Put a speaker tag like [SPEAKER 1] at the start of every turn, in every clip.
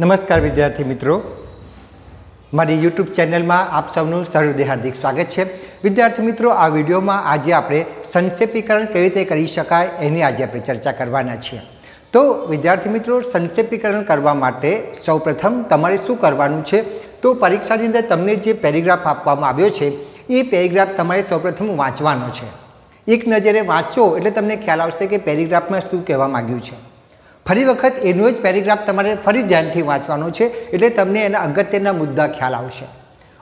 [SPEAKER 1] નમસ્કાર વિદ્યાર્થી મિત્રો. મારી યુટ્યુબ ચેનલમાં આપ સૌનું સહૃદય હાર્દિક સ્વાગત છે. વિદ્યાર્થી મિત્રો, આ વિડીયોમાં આજે આપણે સંક્ષેપીકરણ કેવી રીતે કરી શકાય એની આજે આપણે ચર્ચા કરવાના છીએ. તો વિદ્યાર્થી મિત્રો, સંક્ષેપીકરણ કરવા માટે સૌપ્રથમ તમારે શું કરવાનું છે? તો પરીક્ષાની અંદર તમને જે પેરેગ્રાફ આપવામાં આવ્યો છે, એ પેરેગ્રાફ તમારે સૌપ્રથમ વાંચવાનો છે. એક નજરે વાંચો એટલે તમને ખ્યાલ આવશે કે પેરેગ્રાફમાં શું કહેવા માગ્યું છે. ફરી વખત એનો જ પેરેગ્રાફ તમારે ફરી ધ્યાનથી વાંચવાનો છે, એટલે તમને એના અગત્યના મુદ્દા ખ્યાલ આવશે.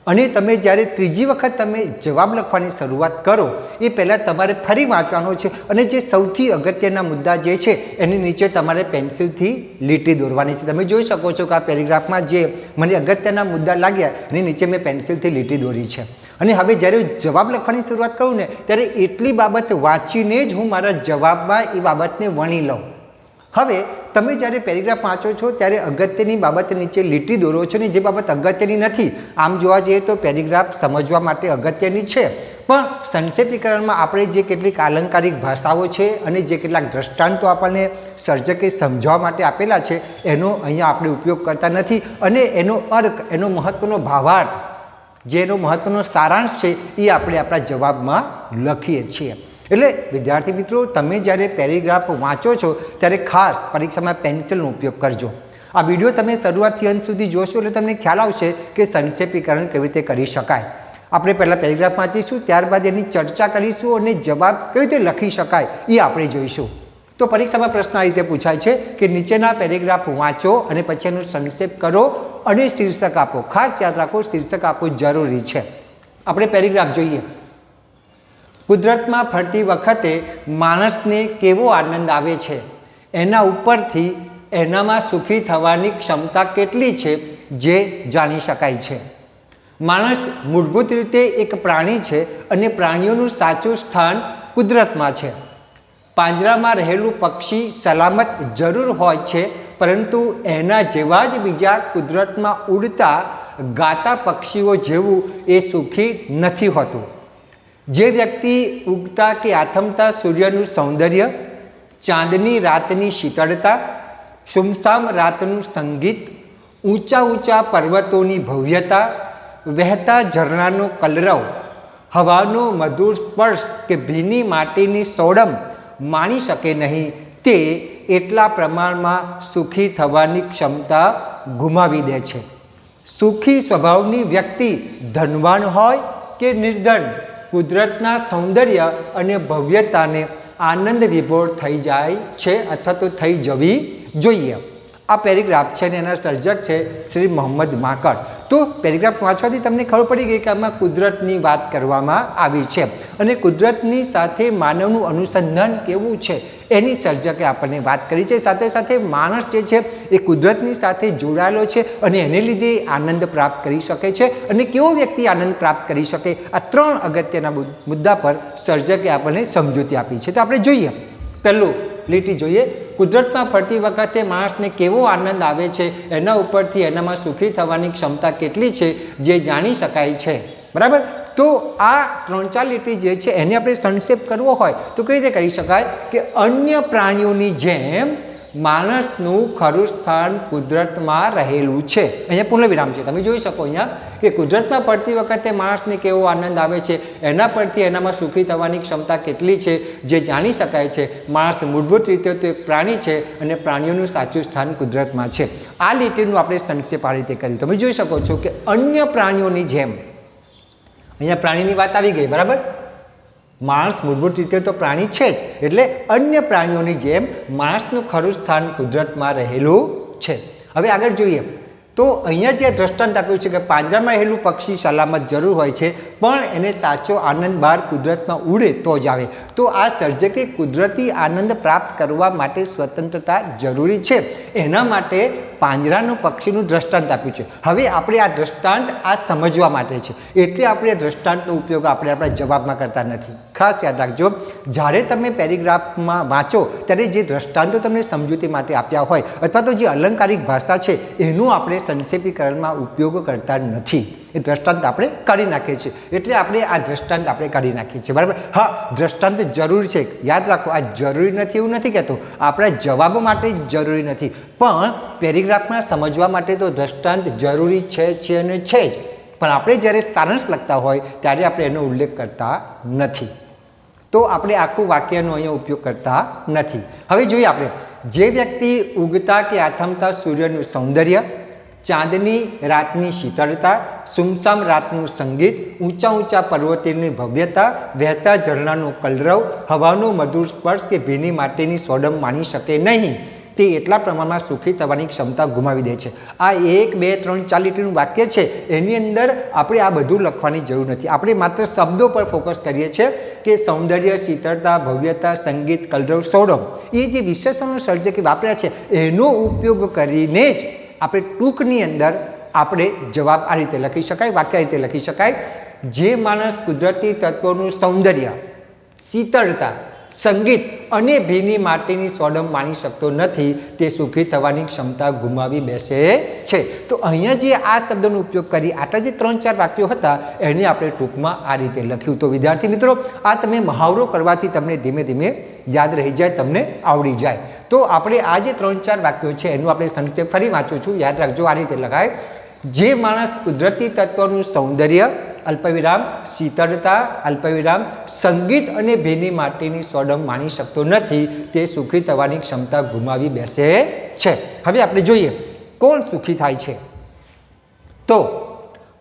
[SPEAKER 1] અને તમે જ્યારે ત્રીજી વખત તમે જવાબ લખવાની શરૂઆત કરો, એ પહેલાં તમારે ફરી વાંચવાનો છે અને જે સૌથી અગત્યના મુદ્દા જે છે, એની નીચે તમારે પેન્સિલથી લીટી દોરવાની છે. તમે જોઈ શકો છો કે આ પેરેગ્રાફમાં જે મને અગત્યના મુદ્દા લાગ્યા, એની નીચે મેં પેન્સિલથી લીટી દોરી છે. અને હવે જ્યારે જવાબ લખવાની શરૂઆત કરું ને, ત્યારે એટલી બાબત વાંચીને જ હું મારા જવાબમાં એ બાબતને વણી લઉં. હવે તમે જ્યારે પેરેગ્રાફ વાંચો છો, ત્યારે અગત્યની બાબત નીચે લીટી દોરો છો ને જે બાબત અગત્યની નથી. આમ જોવા જઈએ તો પેરેગ્રાફ સમજવા માટે અગત્યની છે. પણ સંક્ષેપીકરણમાં આપણે જે કેટલીક આલંકારિક ભાષાઓ છે અને જે કેટલાક દ્રષ્ટાંતો આપણને સર્જકે સમજાવવા માટે આપેલા છે, એનો અહીંયા આપણે ઉપયોગ કરતા નથી. અને એનો અર્ક, એનો મહત્ત્વનો ભાવાર્થ, જે એનો મહત્ત્વનો સારાંશ છે, એ આપણે આપણા જવાબમાં લખીએ છીએ. એટલે વિદ્યાર્થી મિત્રો, તમે જ્યારે પેરેગ્રાફ વાંચો છો, ત્યારે ખાસ પરીક્ષામાં પેન્સિલનો ઉપયોગ કરજો. આ વીડિયો તમે શરૂઆતથી અંત સુધી જોશો એટલે તમને ખ્યાલ આવશે કે સંક્ષેપીકરણ કેવી રીતે કરી શકાય. આપણે પહેલાં પેરેગ્રાફ વાંચીશું, ત્યારબાદ એની ચર્ચા કરીશું અને જવાબ કેવી રીતે લખી શકાય એ આપણે જોઈશું. તો પરીક્ષામાં પ્રશ્ન આ રીતે પૂછાય છે કે નીચેના પેરેગ્રાફ વાંચો અને પછી એનો સંક્ષેપ કરો અને શીર્ષક આપો. ખાસ યાદ રાખો, શીર્ષક આપવું જરૂરી છે. આપણે પેરેગ્રાફ જોઈએ. કુદરતમાં ફરતી વખતે માણસને કેવો આનંદ આવે છે? એના ઉપરથી એનામાં સુખી થવાની ક્ષમતા કેટલી છે જે જાણી શકાય છે? માણસ મૂળભૂત રીતે એક પ્રાણી છે અને પ્રાણીઓનું સાચું સ્થાન કુદરતમાં છે. પાંજરામાં રહેલું પક્ષી સલામત જરૂર હોય છે, પરંતુ એના જેવા જ બીજા કુદરતમાં ઉડતા ગાતા પક્ષીઓ જેવું એ સુખી નથી હોતું. જે વ્યક્તિ ઉગતા કે આથમતા સૂર્યનું સૌંદર્ય, ચાંદની રાતની શીતળતા, સુમસામ રાતનું સંગીત, ઊંચા ઊંચા પર્વતોની ભવ્યતા, વહેતા ઝરણાનો કલરવ, હવાનો મધુર સ્પર્શ કે ભીની માટીની સોડમ માણી શકે નહીં તે એટલા પ્રમાણમાં સુખી થવાની ક્ષમતા ગુમાવી દે છે. સુખી સ્વભાવની વ્યક્તિ ધનવાન હોય કે નિર્ધન? કુદરતના સૌંદર્ય અને ભવ્યતાને આનંદ વિભોર થઈ જાય છે અથવા તો થઈ જવી જોઈએ. આ પેરેગ્રાફ છે ને એના સર્જક છે શ્રી મોહમ્મદ માકડ. તો પેરેગ્રાફ વાંચવાથી તમને ખબર પડી ગઈ કે આમાં કુદરતની વાત કરવામાં આવી છે અને કુદરતની સાથે માનવનું અનુસંધાન કેવું છે એની સર્જકે આપણને વાત કરી છે. સાથે સાથે માણસ જે છે એ કુદરતની સાથે જોડાયેલો છે અને એને લીધે આનંદ પ્રાપ્ત કરી શકે છે અને કેવો વ્યક્તિ આનંદ પ્રાપ્ત કરી શકે આ ત્રણ અગત્યના મુદ્દા પર સર્જકે આપણને સમજૂતી આપી છે. તો આપણે જોઈએ. પહેલું લીટી જોઈએ. કુદરતમાં ફરતી વખતે માણસને કેવો આનંદ આવે છે, એના ઉપરથી એનામાં સુખી થવાની ક્ષમતા કેટલી છે, જે જાણી શકાય છે. બરાબર? તો આ ત્રણ ચાર લીટી જે છે, એને આપણે સંક્ષેપ કરવો હોય તો કઈ રીતે કરી શકાય? કે અન્ય પ્રાણીઓની જેમ માણસનું ખરું સ્થાન કુદરતમાં રહેલું છે. અહીંયા પૂર્ણવિરામ છે. તમે જોઈ શકો અહીંયા કે કુદરતમાં પડતી વખતે માણસને કેવો આનંદ આવે છે, એના પરથી એનામાં સુખી થવાની ક્ષમતા કેટલી છે, જે જાણી શકાય છે. માણસ મૂળભૂત રીતે તો એક પ્રાણી છે અને પ્રાણીઓનું સાચું સ્થાન કુદરતમાં છે. આ લીટીનું આપણે સંક્ષેપ આ રીતે કર્યું. તમે જોઈ શકો છો કે અન્ય પ્રાણીઓની જેમ, અહીંયા પ્રાણીની વાત આવી ગઈ, બરાબર? માણસ મૂળભૂત રીતે તો પ્રાણી છે જ, એટલે અન્ય પ્રાણીઓની જેમ માણસનું ખરું સ્થાન કુદરતમાં રહેલું છે. હવે આગળ જોઈએ. તો અહીંયા જે દ્રષ્ટાંત આપ્યું છે કે પાંજરામાં રહેલું પક્ષી સલામત જરૂર હોય છે, પણ એને સાચો આનંદ બહાર કુદરતમાં ઉડે તો જ આવે. તો આ સર્જકે કુદરતી આનંદ પ્રાપ્ત કરવા માટે સ્વતંત્રતા જરૂરી છે. એના માટે પાંજરાનું પક્ષીનું દ્રષ્ટાંત આપ્યું છે. હવે આપણે આ દ્રષ્ટાંત આ સમજવા માટે છે. એટલે આપણે દ્રષ્ટાંતનો ઉપયોગ આપણે આપણા જવાબમાં કરતા નથી. ખાસ યાદ રાખજો, જ્યારે તમે પેરેગ્રાફમાં વાંચો, ત્યારે જે દ્રષ્ટાંતો તમને સમજૂતી માટે આપ્યા હોય, અથવા તો જે અલંકારિક ભાષા છે, એનું આપણે સંક્ષેપીકરણમાં ઉપયોગ કરતા નથી. એ દ્રષ્ટાંત આપણે કાઢી નાખીએ છીએ. એટલે આપણે આ દ્રષ્ટાંત આપણે કાઢી નાખીએ છીએ. બરાબર? હા, દ્રષ્ટાંત જરૂરી છે. યાદ રાખો, આ જરૂરી નથી એવું નથી કહેતો. આપણા જવાબ માટે જરૂરી નથી. પણ પેરેગ્રાફમાં સમજવા માટે તો દ્રષ્ટાંત જરૂરી છે છે અને છે જ. પણ આપણે જ્યારે સારાંશ લખતા હોય, ત્યારે આપણે એનો ઉલ્લેખ કરતા નથી. તો આપણે આખું વાક્યનો અહીંયા ઉપયોગ કરતા નથી. હવે જોઈએ આપણે. જે વ્યક્તિ ઉગતા કે આથમતા સૂર્યનું સૌંદર્ય ચાંદની રાતની શીતળતા, સુમસામ રાતનું સંગીત, ઊંચા ઊંચા પર્વતીની ભવ્યતા, વહેતા ઝરણાનો કલરવ, હવાનો મધુર સ્પર્શ કે ભીની માટેની સોડમ માણી શકે નહીં. તે એટલા પ્રમાણમાં સુખી થવાની ક્ષમતા ગુમાવી દે છે. આ એક, બે, ત્રણ, ચાર લીટીનું વાક્ય છે. એની અંદર આપણે આ બધું લખવાની જરૂર નથી. આપણે માત્ર શબ્દો પર ફોકસ કરીએ છીએ કે સૌંદર્ય, શીતળતા, ભવ્યતા, સંગીત, કલરવ, સોડમ. એ જે વિશેષણો સર્જકે વાપર્યા છે, એનો ઉપયોગ કરીને જ આપણે ટૂંકની અંદર આપણે જવાબ આ રીતે લખી શકાય, વાક્ય રીતે લખી શકાય. જે માણસ કુદરતી તત્વોનું સૌંદર્ય, શીતળતા સંગીત અને ભીની માટીની સોડમ માણી શકતો નથી, તે સુખી થવાની ક્ષમતા ગુમાવી બેસે છે. તો અહીંયા જે આ શબ્દનો ઉપયોગ કરી આટલા જે ત્રણ ચાર વાક્યો હતા, એને આપણે ટૂંકમાં આ રીતે લખ્યું. તો વિદ્યાર્થી મિત્રો, આ તમે મહાવરો કરવાથી તમને ધીમે ધીમે યાદ રહી જાય, તમને આવડી જાય. તો આપણે આ જે ત્રણ ચાર વાક્યો છે, એનું આપણે સંક્ષેપ ફરી વાંચું છું. યાદ રાખજો, આ રીતે લખાય. જે માણસ કુદરતી તત્વનું સૌંદર્ય અલ્પવિરામ, શીતળતા, અલ્પવિરામ, સંગીત અને ભેની માટીની સોડમ માણી શકતો નથી, તે સુખી થવાની ક્ષમતા ગુમાવી બેસે છે. હવે આપણે જોઈએ, કોણ સુખી થાય છે? તો,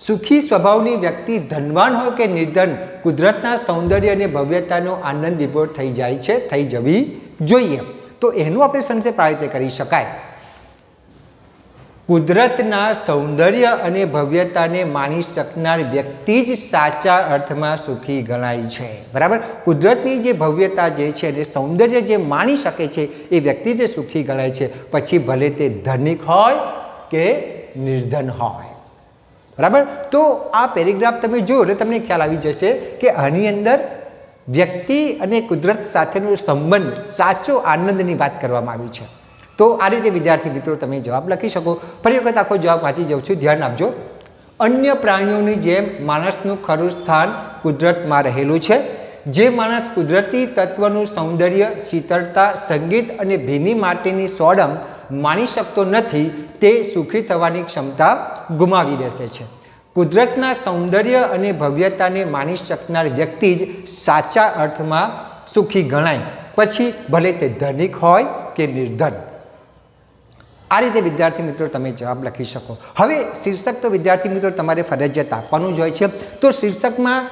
[SPEAKER 1] સુખી સ્વભાવની વ્યક્તિ ધનવાન હોય કે નિર્ધન, કુદરતના સૌંદર્ય અને ભવ્યતાનો આનંદ વિભોર થઈ જાય છે, થઈ જવી જોઈએ. તો એનું આપણે સંક્ષેપ આ રીતે કરી શકાય. કુદરતના સૌંદર્ય અને ભવ્યતાને માણી શકનાર વ્યક્તિ જ સાચા અર્થમાં સુખી ગણાય છે. બરાબર? કુદરતની જે ભવ્યતા જે છે અને સૌંદર્ય જે માણી શકે છે, એ વ્યક્તિ જે સુખી ગણાય છે. પછી ભલે તે ધનિક હોય કે નિર્ધન હોય. બરાબર? તો આ પેરેગ્રાફ તમે જુઓ એટલે તમને ખ્યાલ આવી જશે કે આની અંદર વ્યક્તિ અને કુદરત સાથેનો સંબંધ સાચો આનંદની વાત કરવામાં આવી છે. તો આ રીતે વિદ્યાર્થી મિત્રો તમે જવાબ લખી શકો. ફરી વખત આખો જવાબ વાંચી જાઉં છું. ધ્યાન આપજો. અન્ય પ્રાણીઓની જેમ માણસનું ખરું સ્થાન કુદરતમાં રહેલું છે. જે માણસ કુદરતી તત્વનું સૌંદર્ય, શીતળતા, સંગીત અને ભીની માટીની સોડમ માણી શકતો નથી, તે સુખી થવાની ક્ષમતા ગુમાવી બેસે છે. કુદરતના સૌંદર્ય અને ભવ્યતાને માણી શકનાર વ્યક્તિ જ સાચા અર્થમાં સુખી ગણાય. પછી ભલે તે ધનિક હોય કે નિર્ધન. આ રીતે વિદ્યાર્થી મિત્રો તમે જવાબ લખી શકો. હવે શીર્ષક તો વિદ્યાર્થી મિત્રો તમારે ફરજિયાત આપવાનું જ હોય છે. તો શીર્ષકમાં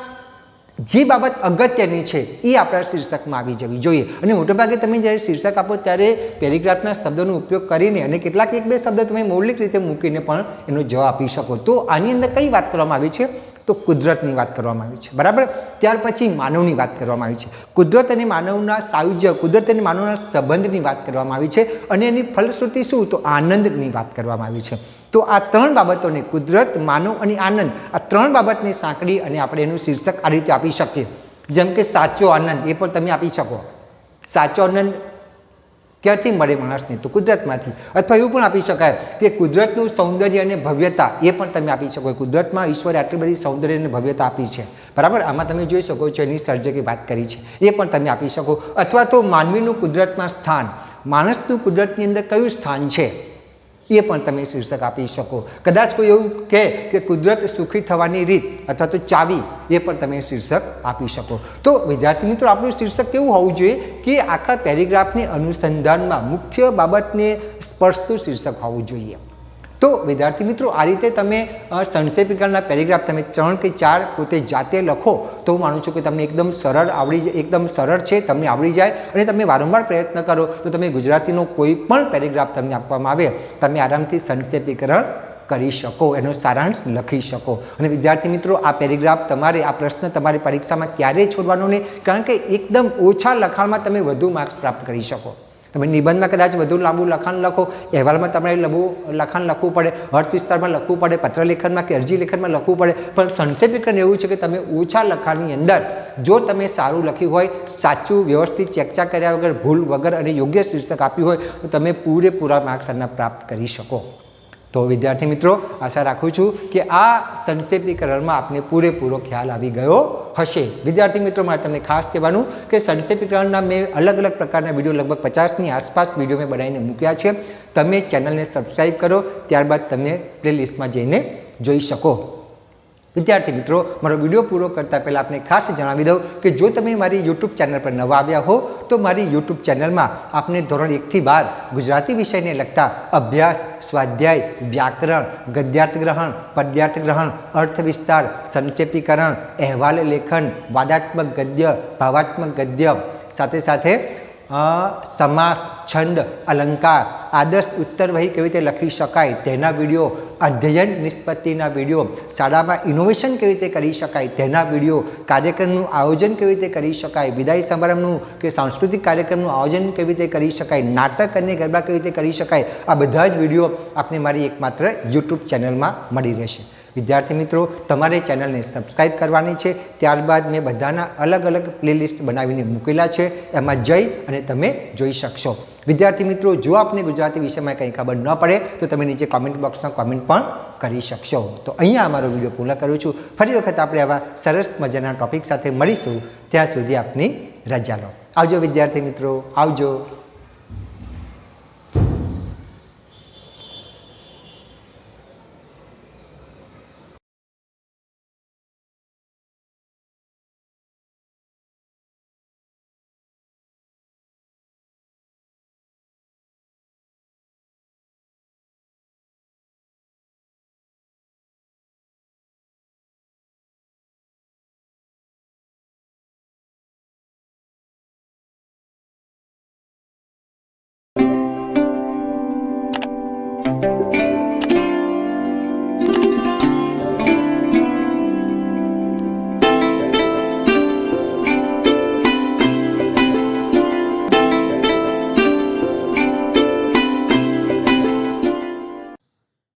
[SPEAKER 1] જે બાબત અગત્યની છે એ આપણા શીર્ષકમાં આવી જવી જોઈએ. અને મોટેભાગે તમે જ્યારે શીર્ષક આપો ત્યારે પેરેગ્રાફના શબ્દોનો ઉપયોગ કરીને અને કેટલાક એક બે શબ્દ તમે મૌલિક રીતે મૂકીને પણ એનો જવાબ આપી શકો. તો આની અંદર કઈ વાત કરવામાં આવી છે? તો કુદરતની વાત કરવામાં આવી છે. બરાબર? ત્યાર પછી માનવની વાત કરવામાં આવી છે. કુદરત અને માનવના સાયુજ્ય, કુદરત અને માનવના સંબંધની વાત કરવામાં આવી છે અને એની ફલશ્રુતિ શું? તો આનંદની વાત કરવામાં આવી છે. તો આ ત્રણ બાબતોને કુદરત, માનવ અને આનંદ, આ ત્રણ બાબતને સાંકળી અને આપણે એનું શીર્ષક આ રીતે આપી શકીએ. જેમ કે સાચો આનંદ, એ પણ તમે આપી શકો. સાચો આનંદ ક્યાંથી મળે માણસને? તો કુદરતમાંથી. અથવા એવું પણ આપી શકાય કે કુદરતનું સૌંદર્ય અને ભવ્યતા, એ પણ તમે આપી શકો. કુદરતમાં ઈશ્વરે આટલી બધી સૌંદર્ય અને ભવ્યતા આપી છે. બરાબર? આમાં તમે જોઈ શકો છો એની સર્જકે વાત કરી છે. એ પણ તમે આપી શકો. અથવા તો માનવીનું કુદરતમાં સ્થાન. માણસનું કુદરતની અંદર કયું સ્થાન છે? એ પણ તમે શીર્ષક આપી શકો. કદાચ કોઈ એવું કહે કે કુદરત સુખી થવાની રીત અથવા તો ચાવી, એ પણ તમે શીર્ષક આપી શકો. તો વિદ્યાર્થી મિત્રો, આપણું શીર્ષક કેવું હોવું જોઈએ કે આખા પેરેગ્રાફની અનુસંધાનમાં મુખ્ય બાબતને સ્પર્શતું શીર્ષક હોવું જોઈએ. તો વિદ્યાર્થી મિત્રો, આ રીતે તમે સંક્ષેપીકરણના પેરેગ્રાફ તમે ત્રણ કે ચાર પોતે જાતે લખો, તો હું માનું છું કે તમને એકદમ સરળ આવડી એકદમ સરળ છે, તમને આવડી જાય, અને તમે વારંવાર પ્રયત્ન કરો, તો તમે ગુજરાતીનો કોઈ પણ પેરેગ્રાફ તમને આપવામાં આવે, તમે આરામથી સંક્ષેપીકરણ કરી શકો, એનો સારાંશ લખી શકો. અને વિદ્યાર્થી મિત્રો, આ પેરેગ્રાફ તમારે, આ પ્રશ્ન તમારી પરીક્ષામાં ક્યારેય છોડવાનો નહીં, કારણ કે એકદમ ઓછા લખાણમાં તમે વધુ માર્ક્સ પ્રાપ્ત કરી શકો. તમે નિબંધમાં કદાચ વધુ લાંબુ લખાણ લખો, અહેવાલમાં તમારે લાંબુ લખાણ લખવું પડે, અર્થ વિસ્તારમાં લખવું પડે પત્ર લેખનમાં કે અરજી લેખનમાં લખવું પડે. પણ સંક્ષેપીકરણ એવું છે કે તમે ઓછા લખાણની અંદર જો તમે સારું લખ્યું હોય, સાચું વ્યવસ્થિત ચેકચા કર્યા વગર, ભૂલ વગર અને યોગ્ય શીર્ષક આપ્યું હોય, તો તમે પૂરેપૂરા માર્ક્સ પ્રાપ્ત કરી શકો. તો વિદ્યાર્થી મિત્રો, આશા રાખું છું કે આ સંક્ષેપીકરણમાં આપને પૂરેપૂરો ખ્યાલ આવી ગયો હશે. વિદ્યાર્થી મિત્રો, મારે તમને ખાસ કહેવાનું કે સંક્ષેપીકરણના મેં અલગ અલગ પ્રકારના વીડિયો લગભગ પચાસની આસપાસ વીડિયો મેં બનાવીને મૂક્યા છે. તમે ચેનલને સબસ્ક્રાઈબ કરો, ત્યારબાદ તમે પ્લેલિસ્ટમાં જઈને જોઈ શકો. વિદ્યાર્થી મિત્રો, મારો વીડિયો પૂરો કરતાં પહેલાં આપને ખાસ જણાવી દઉં કે જો તમે મારી યુટ્યુબ ચેનલ પર નવા આવ્યા હો, તો મારી યુટ્યુબ ચેનલમાં આપને ધોરણ એકથી બાર ગુજરાતી વિષયને લગતા અભ્યાસ, સ્વાધ્યાય, વ્યાકરણ ગદ્યાર્થ ગ્રહણ પદ્યાર્થ ગ્રહણ અર્થ વિસ્તાર સંક્ષેપીકરણ, અહેવાલ લેખન, વાદાત્મક ગદ્ય, ભાવાત્મક ગદ્ય સાથે સાથે સમાસ, છંદ, અલંકાર, આદર્શ ઉત્તરવહી કેવી રીતે લખી શકાય, તેના વીડિયો અધ્યયન નિષ્પત્તિના વીડિયો શાળામાં ઇનોવેશન કેવી રીતે કરી શકાય, તેના વીડિયો કાર્યક્રમનું આયોજન કેવી રીતે કરી શકાય, વિદાય સમારંભનું કે સાંસ્કૃતિક કાર્યક્રમનું આયોજન કેવી રીતે કરી શકાય, નાટક અને ગરબા કેવી રીતે કરી શકાય, આ બધા જ વીડિયો આપને મારી એકમાત્ર યુટ્યુબ ચેનલમાં મળી રહેશે. વિદ્યાર્થી મિત્રો, તમારે ચેનલને સબસ્ક્રાઈબ કરવાની છે. ત્યારબાદ મેં બધાના અલગ અલગ પ્લેલિસ્ટ બનાવીને મૂકેલા છે. એમાં જઈ અને તમે જોઈ શકશો. વિદ્યાર્થી મિત્રો, જો આપને ગુજરાતી વિષયમાં કંઈ ખબર ન પડે, તો તમે નીચે કોમેન્ટ બોક્સમાં કોમેન્ટ પણ કરી શકશો. તો અહીંયા અમારો વીડિયો પૂર્ણ કરું છું. ફરી વખત આપણે આવા સરસ મજાના ટોપિક સાથે મળીશું. ત્યાં સુધી આપની રજા લો. આવજો વિદ્યાર્થી મિત્રો. આવજો.
[SPEAKER 2] Música